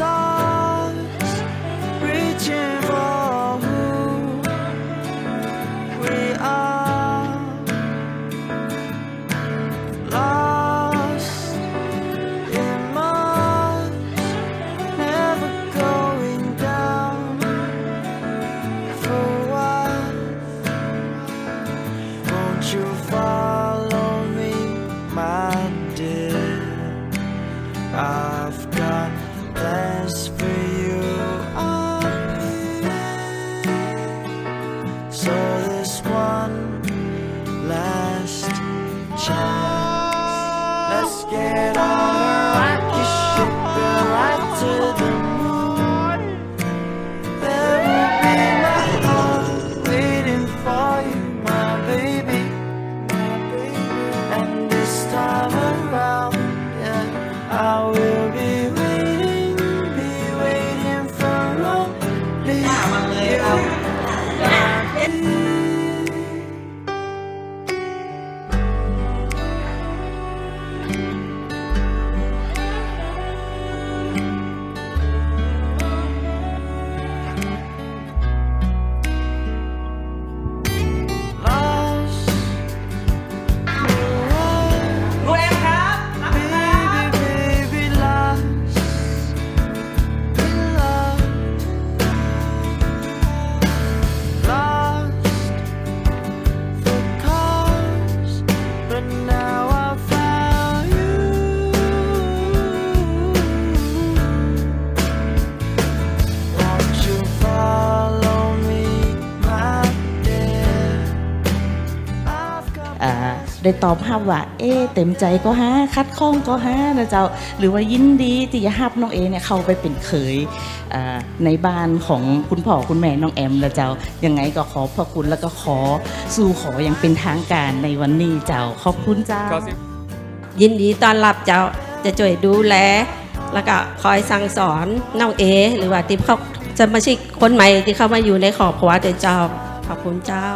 stars. ได้ตอบฮับว่า เอ๊ะเต็มใจก็ฮะคัดข้องก็ฮะนะเจ้าหรือว่ายินดีที่จะฮับน้องเอเนี่ยเข้าไปเป็นเขยอ่าในบ้านของคุณพ่อคุณแม่น้องแอมนะเจ้ายังไงก็ขอพระคุณแล้วก็ขอสู่ขออย่างเป็นทางการในวันนี้เจ้าขอบคุณเจ้า ยินดีต้อนรับเจ้าจะช่วยดูแลแล้วก็คอยสั่งสอนน้องเอ หรือว่าที่เขาจะมาชิกคนใหม่ที่เข้ามาอยู่ในครอบครัวเดี๋ยวเจ้าขอบคุณเจ้า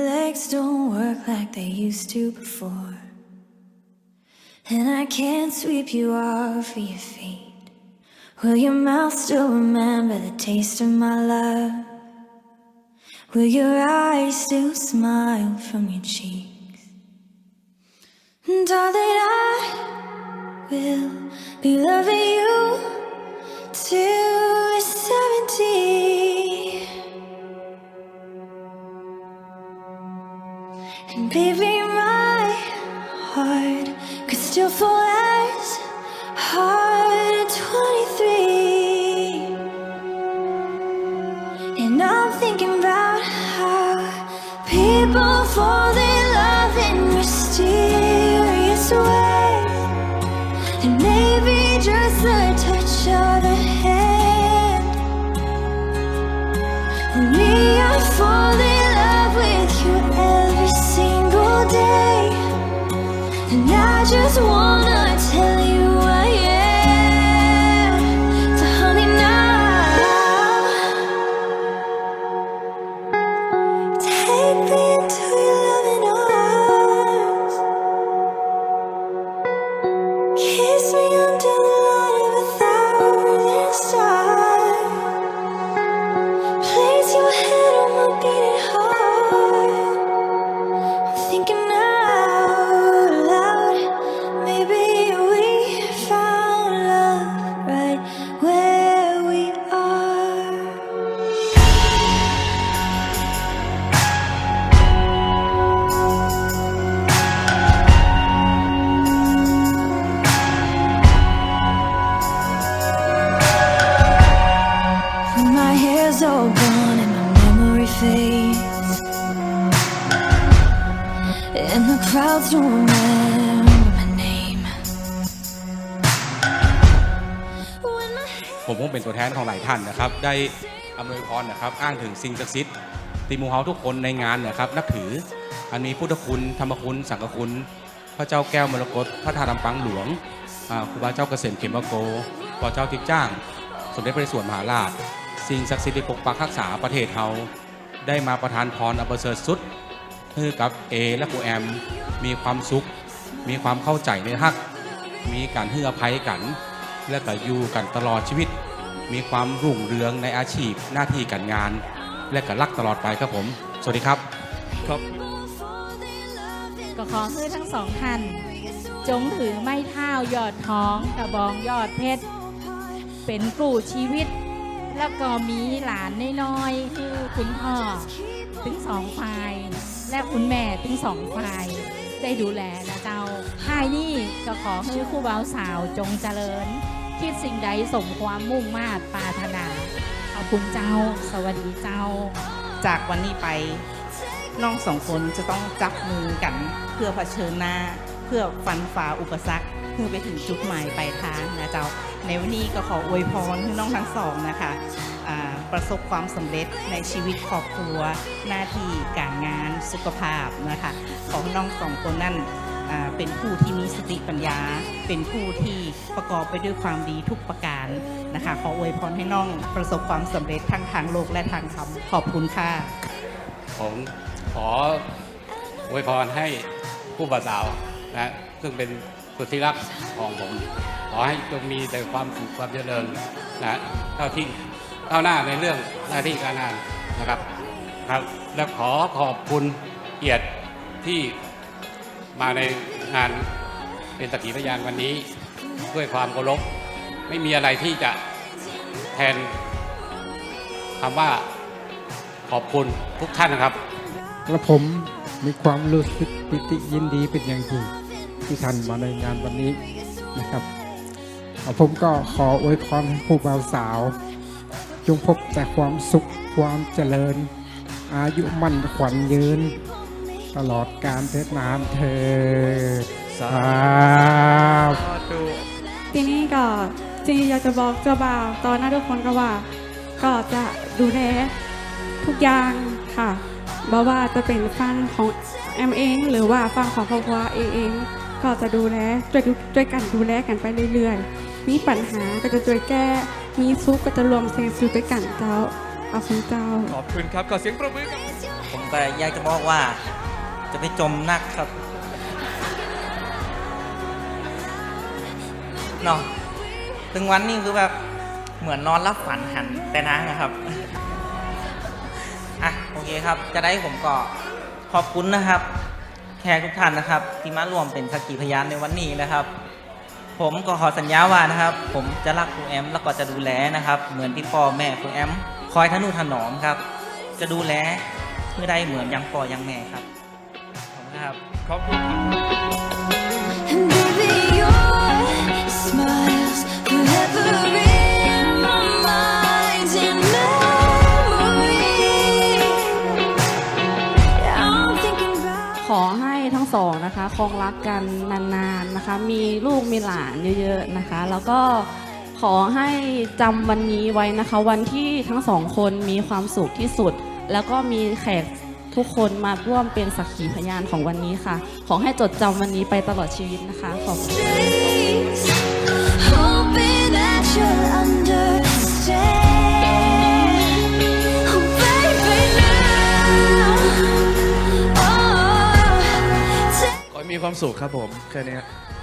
legs don't work like they used to before. And I can't sweep you off of your feet. Will your mouth still remember the taste of my love? Will your eyes still smile from your cheeks? And darling, I will be loving you till we're And baby, my heart could still fall as hard at 23. And I'm thinking about how people fall in love in mysterious ways. And maybe just the touch of a 是我。 ผมคงเป็นตัวแทนของหลายท่านนะครับ ได้อำนวยพรนะครับอ้างถึงสิ่งศักดิ์สิทธิ์ทีมูเฮาทุกคนในงานนะครับ นับถืออันมีพุทธคุณธรรมคุณ สังฆคุณ พระเจ้าแก้วมรกตพระธาตุลำปังหลวงอ่าครูบาเจ้าเกษมเขมโกพระเจ้าทิพจ้าง สมเด็จพระนเรศวรมหาราช สิ่งศักดิ์สิทธิ์ที่ปกปักรักษาประเทศเฮาได้มาประทานพรอันประเสริฐสุดให้กับเอและครูแอมมีความสุข มีความเข้าใจในฮัก มีการให้อภัยกัน และก็อยู่กันตลอดชีวิต มีความรุ่งเรืองในอาชีพหน้าที่การงาน และก็รักตลอดไปครับผม สวัสดีครับก็ขอให้ทั้งสองท่านจงถือไม้เท้ายอดท้องกระบองยอดเพชรเป็นกู้ชีวิต แล้วก็มีหลานน้อยๆคือคุณพ่อถึงสองฝ่าย และคุณแม่ถึงสองฝ่ายได้ดูแลนะเจ้าท้ายนี้ก็ขอให้คู่บ่าวสาวจงเจริญ คิดสิ่งใดสมความมุ่งมาตรปรารถนาขอบคุณเจ้า สวัสดีเจ้า จากวันนี้ไปน้องสองคนจะต้องจับมือกันเพื่อเผชิญหน้า เพื่อฟันฝ่าอุปสรรคเพื่อไปถึงจุดหมายปลายทางนะเจ้า ในวันนี้ก็ขออวยพรให้น้องทั้งสองนะคะประสบความสำเร็จในชีวิตครอบครัว หน้าที่การงานสุขภาพนะคะ ขอให้น้องสองคนนั่น เป็นผู้ที่มีสติปัญญา เป็นผู้ที่ประกอบไปด้วยความดีทุกประการนะคะ ขออวยพรให้น้องประสบความสำเร็จทั้งทางโลกและทางธรรมขอบคุณค่ะผมขออวยพรให้ผู้บ่าวสาวนะซึ่งเป็นสุดที่รักของผม ขอให้จงมีแต่ความสุขความเจริญนะเท่าที่เท่าหน้าในเรื่องหน้าที่การงานนะครับครับ และขอขอบคุณเกียรติที่ มาในงานเป็นสักขีพยานวันนี้ด้วยความเคารพไม่มีอะไรที่จะแทนคำว่าขอบคุณทุกท่านนะครับและผมมีความรู้สึกปิติยินดีเป็นอย่างยิ่งที่ท่านมาในงานวันนี้นะครับผมก็ขออวยพรให้ผู้บ่าวสาว จงพบแต่ความสุขความเจริญ อายุมั่นขวัญยืน ตลอดการเทิดนานเธอสาธุทีนี้ก็จริงๆอยากจะบอกเจ้าบ่าวตอนหน้าทุกคนก็ว่า ก็จะดูแลทุกอย่างค่ะบ่ว่าจะเป็นฟังของแอมเอง หรือว่าฟังของครอบครัวเองเอง ก็จะดูแลช่วยช่วยกันดูแลกันไปเรื่อยๆ มีปัญหาก็จะช่วยแก้ มีซุกก็จะรวมเซนซูด้วยกันเจ้าเอาคุณเจ้า ขอบคุณครับ ขอเสียงประมือครับผมก็อยากจะบอกว่า จะไปจมนักครับเนาะถึงวันนี้คือแบบเหมือนนอนรับฝันหันแต่นางนะครับอะโอเคครับ จะได้ผมก็ขอบคุณนะครับแขกทุกท่านนะครับ ที่มาร่วมเป็นสักขีพยานในวันนี้นะครับ ผมก็ขอสัญญาว่านะครับ ผมจะรักครูแอม แล้วก็จะดูแลนะครับ เหมือนที่พ่อแม่ครูแอม คอยทนุถนอมครับ จะดูแลเพื่อได้เหมือนยังพ่อยังแม่ครับ ขอบคุณครับ ขอบคุณครับ And baby, your smiles forever in my mind in memory. I'm thinking about. ขอให้ทั้งสองนะคะคงรักกันนานๆนะคะ มีลูกมีหลานเยอะๆนะคะ แล้วก็ขอให้จำวันนี้ไว้นะคะ วันที่ทั้งสองคนมีความสุขที่สุด แล้วก็มีแขก ทุกคนมาร่วมเป็นสักขีพยานของวันนี้ค่ะ ขอให้จดจำวันนี้ไปตลอดชีวิตนะคะ ขอบคุณ streets, hoping that you'll understand. Oh, baby, now. Oh, take ขอให้มีความสุขครับผม แค่เนี้ย Oh,